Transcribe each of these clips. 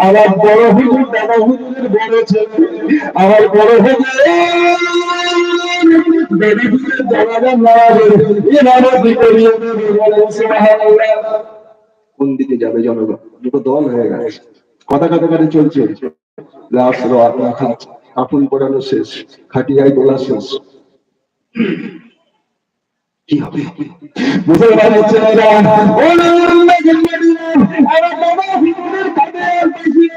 আমার বড় হুজুর দাদা হুজুরের বড় ছেলে আমার বড় হুজুর কোন দিকে যাবে জনগণ দুটো দল হয়ে গেছে কথা কথা করে চলছে কাপড় পড়ানো শেষ খাটিয়ায় তোলা শেষ কি হবে মুসলমানের ছেলেরা ও আমার বাবা হুজুরের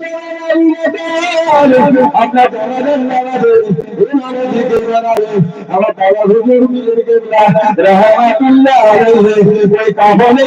হুজুরকে জিজ্ঞাসা করলেন আপনার জানাবেন নামাজে আমার দাদা হুজুর হুজুরকে রহমাতুল্লাহ আলাইহি ওই কাফনে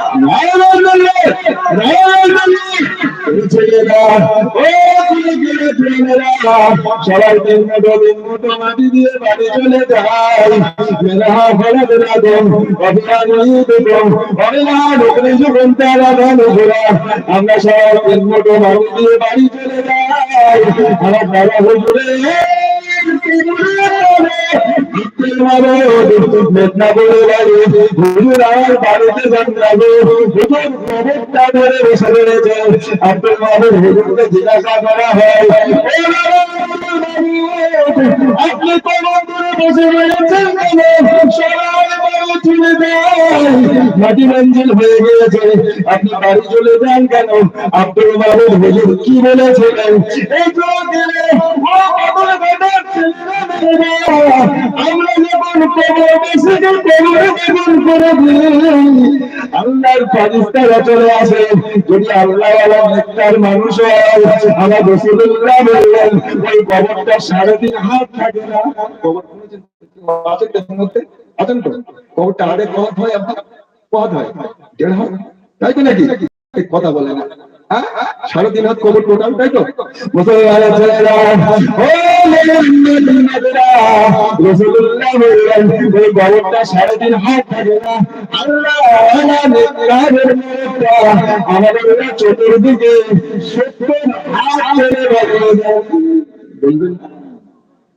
সবাই মতো মাটি দিয়ে বাড়ি চলে যায় মেলাহা ফলে বেরাদম অভিমানী দেবম অভিনা ঢুকলে যখন তারা ঘোরা আমরা সবাই মতো মাটি দিয়ে বাড়ি চলে যাই। আমার বড় হুজুরে মাটি মঞ্জিল হয়ে গিয়েছে আপনি বাড়ি চলে যান কেন আব্দুল মাহবুব হুজুর কি বলেছিলেন? কবরটা না। হয় আপনার হয় দেড় তাই তো নাকি? কথা বলে না। সাড়ে তিন হাত কবর টোটাল তাই তো? সাড়ে তিন হাত থাকে না। আমাদের চতুর্দিকে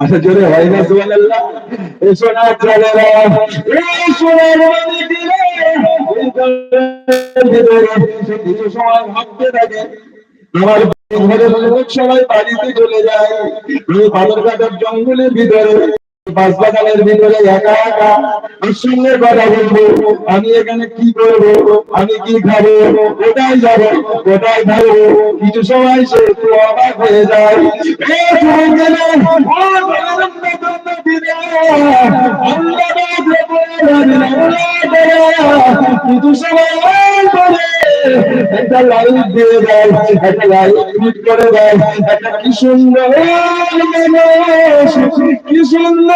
আচ্ছা হয় না আমার ঘরে সবাই বাড়িতে চলে যায়। আমি বালুরঘাটের জঙ্গলের ভিতরে বাগানের ভিতরে একা একা কথা বলব, আমি এখানে কি করব, আমি কি খাব, কোথায় যাব, কোথায় কিছু সময় সে অবাক হয়ে যায়। কিছু সময় একটা লাইট দিয়ে দেয়, একটা লাইট ক্লিক করে দেয়, একটা কি সুন্দর কি সুন্দর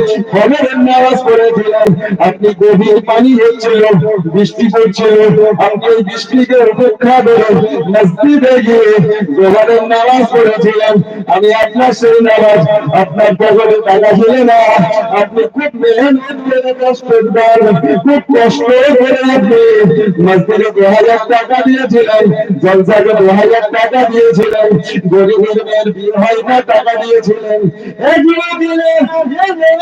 উজু করে ফজরের নামাজ আপনি গভীর পানি হচ্ছিল বৃষ্টি পড়ছিল, আপনি এই বৃষ্টিকে উপেক্ষা করে মসজিদে গিয়ে জোহরের নামাজ পড়েছিলেন। আমি আপনার সেই নামাজ, আপনার পকেটে টাকা ছিল না। আপনি খুব মেহনত করে কষ্ট খুব কষ্ট করে আপনি মসজিদে দু হাজার টাকা দিয়েছিলেন, জলসাকে দু হাজার টাকা দিয়েছিলেন, গরিবের মেয়ের বিয়ে হয় না, টাকা দিয়েছিলেন। এগুলো দিলে দিলে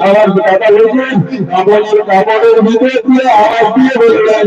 আমার কথা বলছেন কাপড়ের কাপড়ের ভিতরে দিয়ে আওয়াজ দিয়ে বললেন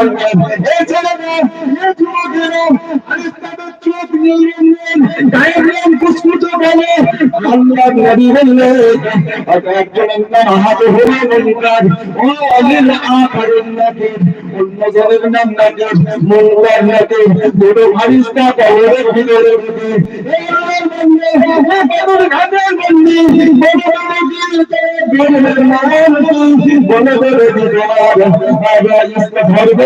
রঙের এই ছেলেরা এই যুবকেরা ফারিস্তাদের চোখ নীল রঙের গায়ের রং কুচকুচে বলে আল্লাহ নবী বললেন একজনের নাম হলো মুনকার ও আলিল আখারুন নাকির অন্যজনের নাম নাকির মুনকার নাকির দুটো ফারিস্তা কবরের ভিতরে এই আমার বন্ধু এই কবর ঘাটের বন্ধু বড় বড় দিল বলে বলে তোমার ধর্মের নাম কি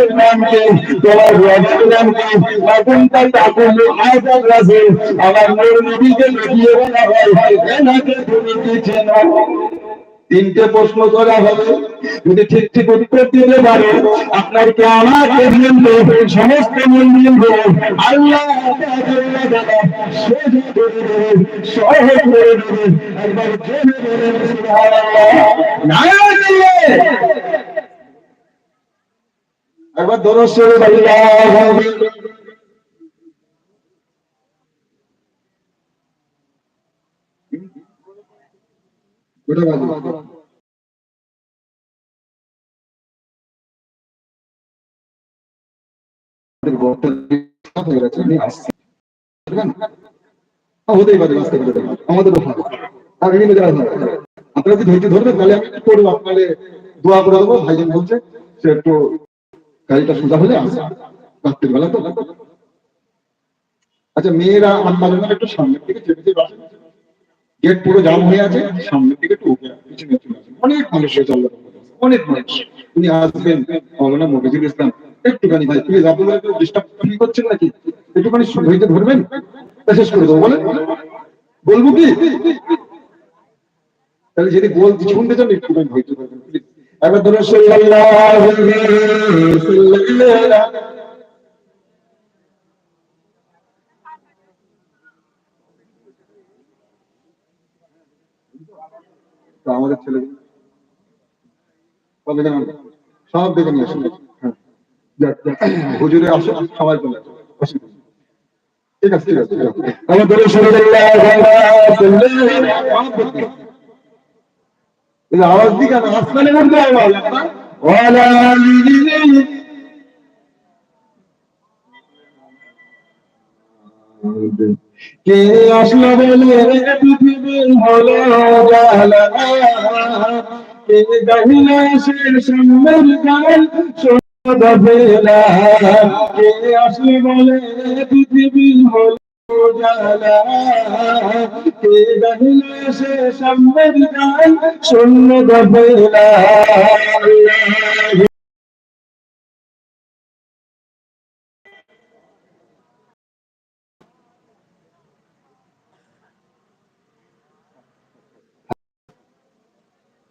তোমার রবের নাম কি তখন তাই তাকুল আয়াত রাসূল আমার হয় এনাকে তুমি কি চেনো তিনটে প্রশ্ন করা হবে। যদি ঠিক ঠিক উত্তর দিতে পারো, আপনার কে আমার সমস্ত মন্দির আল্লাহ সহজ করে করে দেবেন একবার দরজ গোটা বাজে হতেই পারে আসতে পারে আমাদেরও ভালো আর বিভিন্ন জায়গায় আপনারা যদি ধৈর্য ধরবেন তাহলে আমি করব আপনাদের দোয়া করে দেবো। ভাইজান বলছে সে একটু গাড়িটা সোজা হলে আসে রাত্রির বেলা তো আচ্ছা মেয়েরা আম্মা একটু সামনের দিকে চেপে চেপে আসেন গেট পুরো জাম হয়ে আছে, সামনের দিকে একটু পিছনে চলে আসেন অনেক মানুষ হয়েছে আল্লাহ অনেক মানুষ। উনি আসবেন মৌলানা মফিজুল ইসলাম। একটুখানি ভাই প্লিজ আপনারা একটু ডিস্টার্ব ফিল করছেন নাকি? একটুখানি ধৈর্য ধরবেন? শেষ করে দেবো বলে বলব কি? তাহলে যদি বলতে শুনতে চান, একটুখানি ধৈর্য ধরবেন প্লিজ আমাদের ছেলে সব দেখে নিয়ে আসুন। হ্যাঁ। হুজুরে আসো সবাই বলে ঠিক আছে ঠিক আছে আমাদের আওয়াজ কে আসলো বলে পৃথিবী হলো জালা কে গাহিল সে সুন্দর জালা কে গাহিল সে সুন্দর গান শোধ ভেলা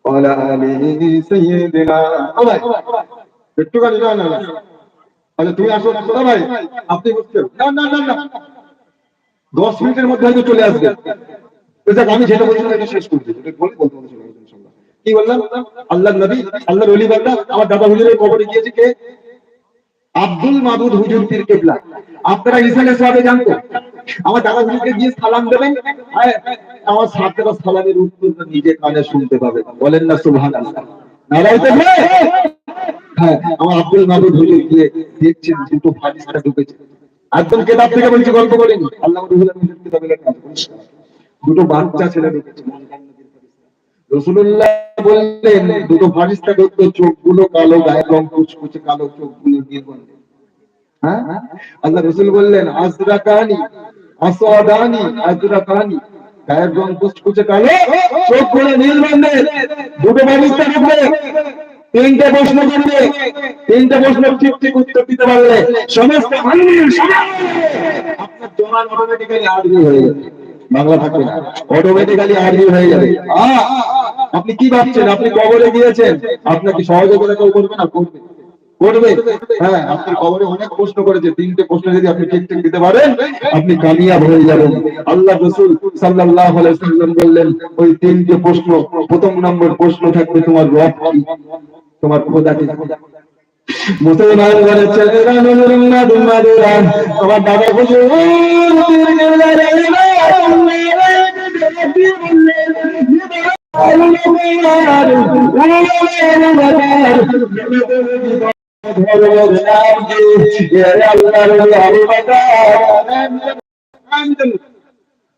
وعلى آله سيدنا ও ভাই একটুখানি না না না আচ্ছা তুমি আসো ও ভাই আপনি বুঝছেন না না না না দশ মিনিটের মধ্যে হয়তো চলে আসবে। আমি যেটা বলছিলাম এটা শেষ করছি এটা বলে বলতে কি বললাম? আল্লাহ নবী আল্লাহ রলি বান্দা, আমার দাদা হুজুরের কবরে গিয়েছে কে? আব্দুল মাবুদ হুজুর পীর কেবলা। আপনারা ইসালে সাহেবে জানতো? আমার দাদা হুজুরকে গিয়ে সালাম দেবেন। আমার সাতটা সালামের উত্তর নিজে কানে শুনতে পাবেন বলেন না, সুবহানাল্লাহ। নারাই তো হ্যাঁ। আমার আব্দুল মাবুদ হুজুর গিয়ে দেখছেন দুটো ফারিস্তা ঢুকেছে। একদম কেতাব থেকে বলছি, গল্প করিনি। আল্লাহ লেখা দুটো বাচ্চা ছেলে রসুল্লাহ বললেন, দুটো ফারিস্তা ঢুকতো চোখগুলো কালো, গায়ের রং কুচকুচে কালো নির্মল হ্যাঁ? আল্লাহ রসুল বললেন গায়ের রং কুচকুচে কালো চোখগুলো নির্মল দুটো ফারিস্তা তিনটে প্রশ্ন করবে তিনটে প্রশ্ন ঠিক ঠিক উত্তর দিতে পারলে সমস্ত বাংলা থাকবে অটোমেটিক্যালি আরবি হয়ে যাবে। আপনি কি ভাবছেন? আপনি কবরে গিয়েছেন? আপনাকে সহযোগিতা কেউ করবে না? করবে। করবে? হ্যাঁ অনেক প্রশ্ন করেছে তিনটে প্রশ্ন যদি আপনি ঠিক ঠিক দিতে পারেন, আপনি কামিয়াব হয়ে যাবেন। আল্লাহ রসুল সাল্লাম বললেন, ওই তিনটে প্রশ্ন, প্রথম নম্বর প্রশ্ন থাকবে তোমার রব তোমার খোদা কি মুসলমান ঘরের ছেলেরা নুরুন না দুমারেরা আমার দাদা হুজুর আল্লাহ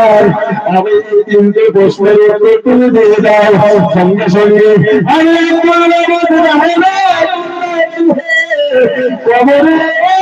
বাবা আমি এই তিনটে প্রশ্নের উত্তর তুমি দিয়ে দাও সঙ্গে সঙ্গে আমি তোমার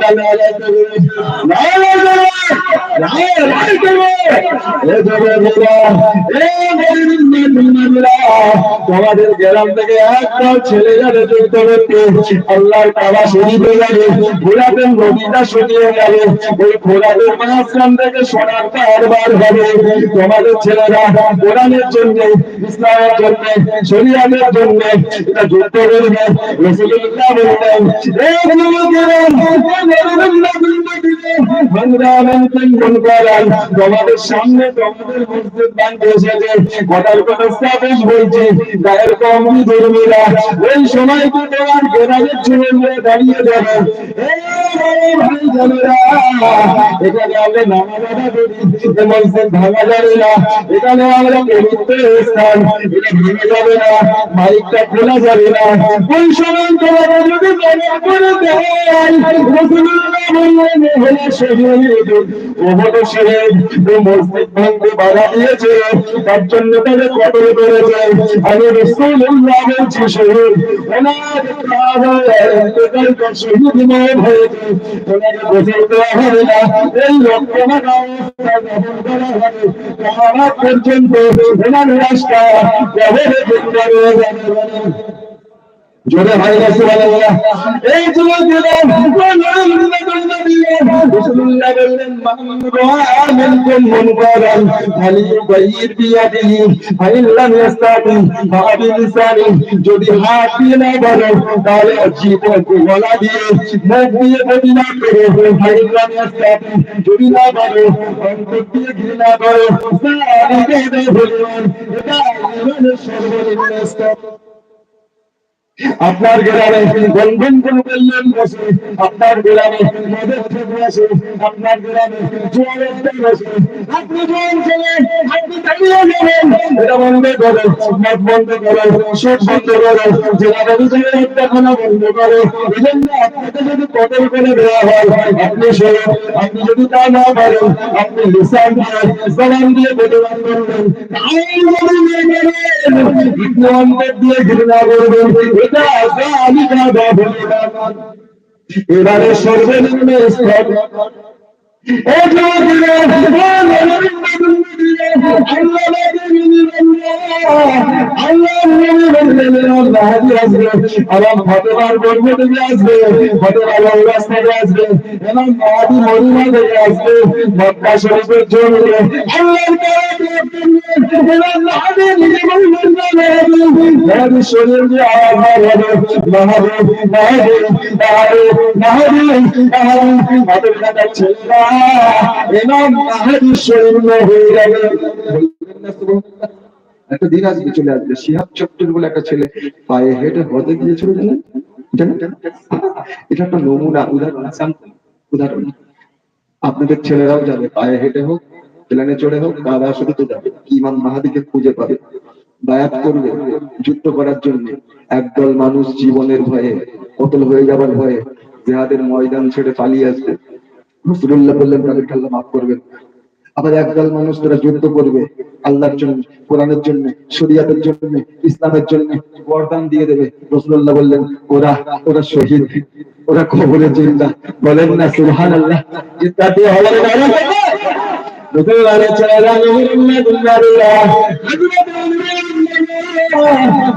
জামানে দিয়ে দিলাম তোমাদের গ্রাম থেকে একটা ছেলে যাবে যুক্ত করতে আল্লাহর কাবা শরীফে যাবে ঘোরাতেন নদীটা শুনিয়ে যাবে ওই ঘোরাতের মাঝখান থেকে সোনার পাহাড় হবে তোমাদের ছেলেরা কোরআনের জন্য ইসলামের জন্য শরিয়াতের জন্য এটা যুক্ত করবে রসুল্লাহ বললেন এই তোমাদের সামনে তোমাদের মসজিদ বান্ধে এসেছে কথার কথা বলছে গায়ের কম ধর্মীরা। ওই সময় তো তোমার গ্রামের ছেলে মেয়ে দাঁড়িয়ে যাবে এখানে এখানে আমরা পবিত্র স্থান। এটা ভেঙে যাবে না। মাইকটা খোলা যাবে না। ওই সময় তোমাকে যদি মনে করে দেয় শহীদ ও হলো শহীদ মসজিদ ভাঙতে বাধা দিয়েছে, তার জন্য তাদের কবর করেছে। আমি রসুল্লাহ বলছি, শহীদ ওনার শহীদ নয় হয়েছে ওনাকে গোসল দেওয়া হবে না, এই কামাত পর্যন্ত ওনার লাশটা কবরে রয়ে যাবে। জোরে ভাই রাসূলুল্লাহ এই যুবক দিলাম রাসূলুল্লাহ বললেন মান রাআ মিনকুম মুনকারান ফালিয়ুগাইয়ির বিয়াদিহি ফাইন লাম ইস্তাতি ফাবিলিসানি যদি হাত দিয়ে না বলো তাহলে জীবনকে গলা দিয়ে মুখ দিয়ে যদি না না আপনার গ্রামে বন্ধন কল্যাণ বসে আপনার গ্রামে আপনি যদি তা না পারেন, আপনি দিয়ে করবেন। আপনি অন্তর দিয়ে ঘৃণা করবেন। এবারে সর্বনিম্ন স্তর। আমার ফতেমার গর্ভ থেকে আসবে, ফতেমা লঙ্গাস থেকে আসবে, এবং মাহাদি মদিনা থেকে আসবে, মক্কা শরীফের জন্য আল্লাহর কালাম এবং মাহাদি নিজে বললেন না, মাহাদি, মাহাদি শরীর হয়ে যাবে। একটা দিন আসবে চলে আসবে। শিহাব বলে একটা ছেলে পায়ে হেঁটে হতে গিয়েছিল, জানেন? জানেন? এটা একটা নমুনা, উদাহরণ উদাহরণ। আপনাদের ছেলেরাও যাবে পায়ে হেঁটে হোক, প্লেনে চড়ে হোক দাদা শুধু তো যাবে ইমাম মাহাদিকে খুঁজে পাবে। বায়াত করবে, যুদ্ধ করার জন্য। একদল মানুষ জীবনের ভয়ে কতল হয়ে যাবার ভয়ে, জেহাদের ময়দান ছেড়ে পালিয়ে আসবে। রসুল্লাহ বললেন মাফ করবেন। আবার একদল মানুষ তারা যুদ্ধ করবে। আল্লাহর জন্য, কোরআনের জন্য, শরিয়াতের জন্য, ইসলামের জন্য বরদান দিয়ে দেবে। রসুল্লাহ বললেন, ওরা ওরা শহীদ, ওরা খবরে জিন্দা। বলেন না সুবহান আল্লাহ হওয়ার চেহারা নবীনা দুনিয়ার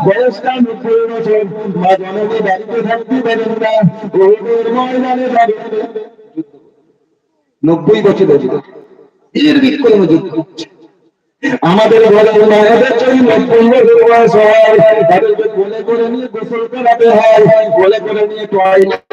বয়সটা নব্বই বছর। মা নব্বই বছর এর বিক্রম যুদ্ধ হচ্ছে। আমাদের বলে হয় করে নিয়ে গোসল করাতে হয় বলে করে নিয়ে টয়লেটে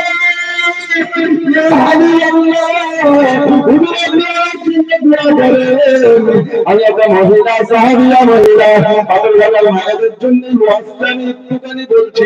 আমি একটা মহিলা সাহাবিয়া মহিলা পাগল গালাল মায়েদের জন্য একটুখানি বলছি।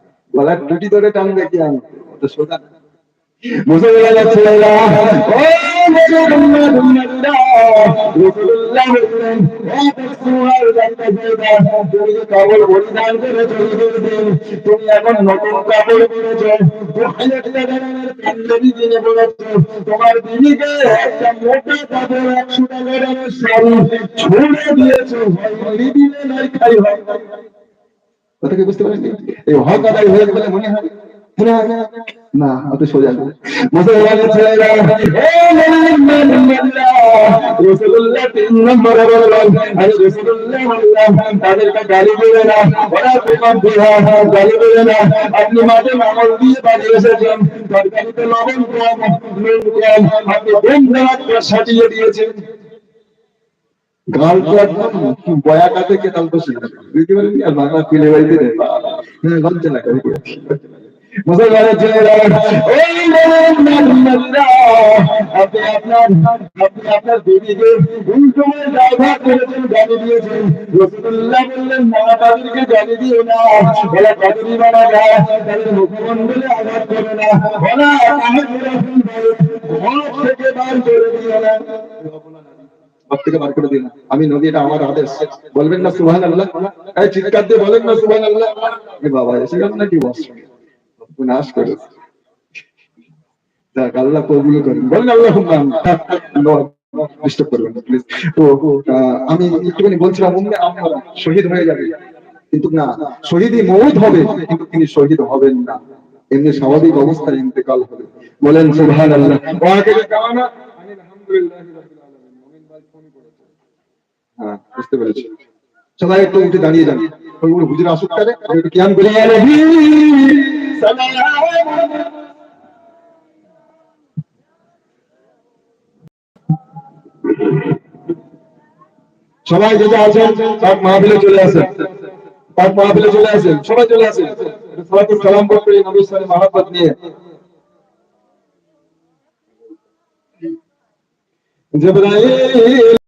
গলার টুটি ধরে টানবে কি আমি তো সোজা না। মুসলমানের ছেলেরা তুমি তোমার কথা কি বুঝতে পারছি এই হক আদায় মনে হয় গালি দেবে না, ওরা তোমার বিহা গালি দেবে না। আপনি মাঠে মামল দিয়ে বাড়ি এসেছেন, তরকারিতে লবণ কম, নুন কম, আপনি দুম দাঁত সাজিয়ে দিয়েছেন। গাল একদম বয়া কে তাল তো বুঝতে পারেন আর বাংলা ফিলে বাড়িতে হ্যাঁ লজ্জা লাগে মুসলমানের ছেলেরা ওই আপনি আপনার আপনি আপনার দিদিকে উল্টোমের ড্রাইভার করেছেন গালি দিয়েছেন। রসুল্লাহ বললেন মা তাদেরকে গালি দিও না। ওরা কাদুরি মানা যায়, তাদের মুখমণ্ডলে আঘাত করে না। ওরা আঘাত থেকে বার করে দিও না। সব থেকে বার করে দিন। আমি নদী এটা আমার আদেশ। বলবেন না সুবহান আল্লাহ চিৎকার দিয়ে বলেন না সুবহান আল্লাহ বাবা, এসে গেল নাকি নাশ করে আমি একটুখানি বলছিলাম শহীদ হয়ে যাবে। কিন্তু না, শহীদই হবে, কিন্তু তিনি শহীদ হবেন না। এমনি স্বাভাবিক অবস্থায় ইন্তেকাল হবে। বলেন সুবহান আল্লাহ হ্যাঁ, বুঝতে পেরেছি। সবাই একটু উঠে দাঁড়িয়ে যান। আসুক তাহলে সবাই যে আছেন তার মাহফিলে চলে আসেন। তার মাহফিলে চলে আসেন, সবাই চলে আসেন। সবাইকে সালাম করতে নবীর সাথে নিয়ে। জবরাইল